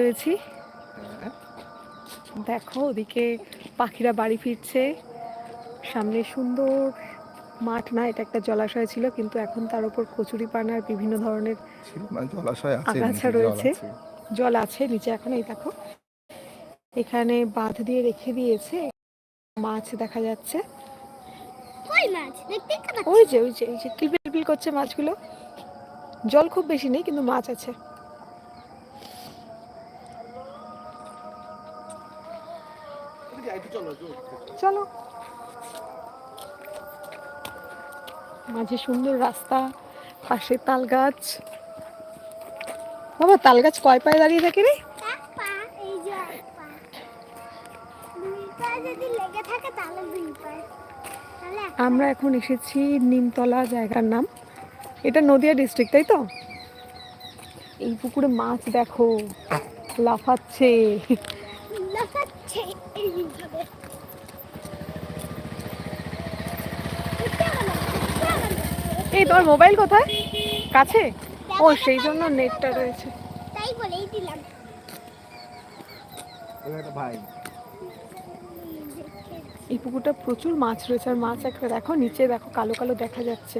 রয়েছি? দেখো ওদিকে পাখিরা বাড়ি ফিরছে। সামনে সুন্দর মাঠ না এটা একটা জলাশয় ছিল কিন্তু এখন তার উপর কচুরি পানার বিভিন্ন ধরনের মানে জলাশয় আগাছা রয়েছে। জল আছে নিচে এখন এই দেখো। এখানে বাঁধ দিয়ে রেখে দিয়েছে মাছ দেখা যাচ্ছে। কই মাছ? দেখতে পাচ্ছি ওই যে ওই যে ওই যে কিলবিল করছে মাছগুলো। জল খুব বেশি নেই কিন্তু মাছ আছে। চলো মাঝে সুন্দর রাস্তা পাশে তাল গাছ বাবা তাল গাছ কয় পায়ে দাঁড়িয়ে থাকে রে? আমরা এখন এসেছি নিমতলা জায়গার নাম। এটা নদিয়া ডিস্ট্রিক্ট তাই তো? এই পুকুরে মাছ দেখো লাফাচ্ছে। এইভাবে। এই তোর মোবাইল কোথায়? কাছে? ও সেই জন্য নেটটা রয়েছে। তাই বলেই দিলাম। ভাই। এই পুকুরটা প্রচুর মাছ রয়েছে আর মাছ একটা দেখো নিচে দেখো কালো কালো দেখা যাচ্ছে।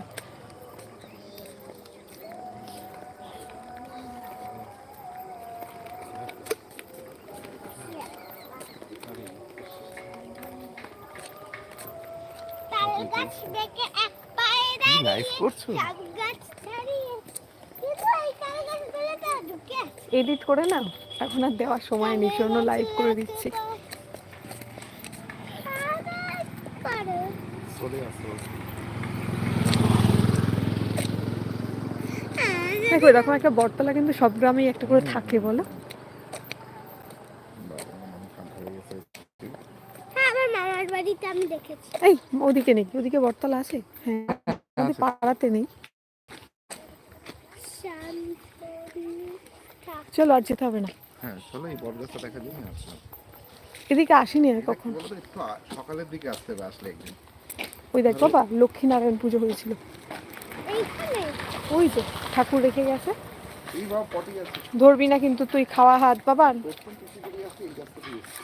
করছ? এডিট করে না এখন আর দেওয়ার সময় নেই জন্য লাইভ করে দিচ্ছি। দেখো এরকম একটা বটতলা কিন্তু সব গ্রামেই একটা করে থাকে বলো বাবা, মন খারাপ হয়ে গেছে। হ্যাঁ আমার আমি দেখেছি। এই ওদিকে নেই ওদিকে বটতলা আছে? হ্যাঁ আমাদের পাড়াতে নেই। চলো আর যেতে হবে না। হ্যাঁ চলো এই বটগাছটা দেখা দিন আসলাম। এদিকে আসিনি আর কখন? একটু সকালের দিকে আসতে হবে আসলে একদিন। ওই দেখ বাবা লক্ষ্মীনারায়ণ পুজো হয়েছিল। ওই যে ঠাকুর রেখে গেছে। ধরবি না কিন্তু তুই খাওয়া হাত বাবা প্রথম কিছু করে আসছে এই গাছটা দিয়ে এসছে।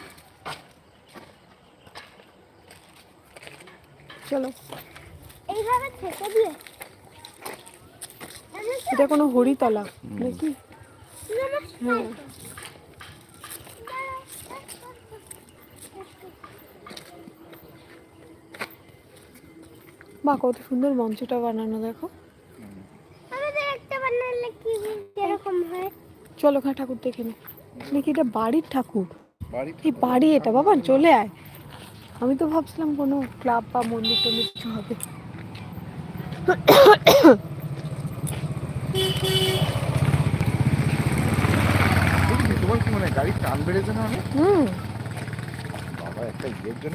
চলো। এইভাবে থেকে দিয়ে। এটা কোনো হরিতলা নাকি। হ্যাঁ। বা কত সুন্দর মঞ্চটা বানানো দেখো। আমাদের একটা বানালে কি এরকম হয়? চলো ঠাকুর দেখে নে। দেখি এটা বাড়ির ঠাকুর। বাড়ি এই বাড়ি এটা বাবা চলে আয়। আমি তো ভাবছিলাম কোনো ক্লাব বা মন্দির টন্দির কিছু হবে। তোমার কি মনে হয় গাড়ির টান বেড়েছে না হুম। বাবা একটা ইয়ের জন্য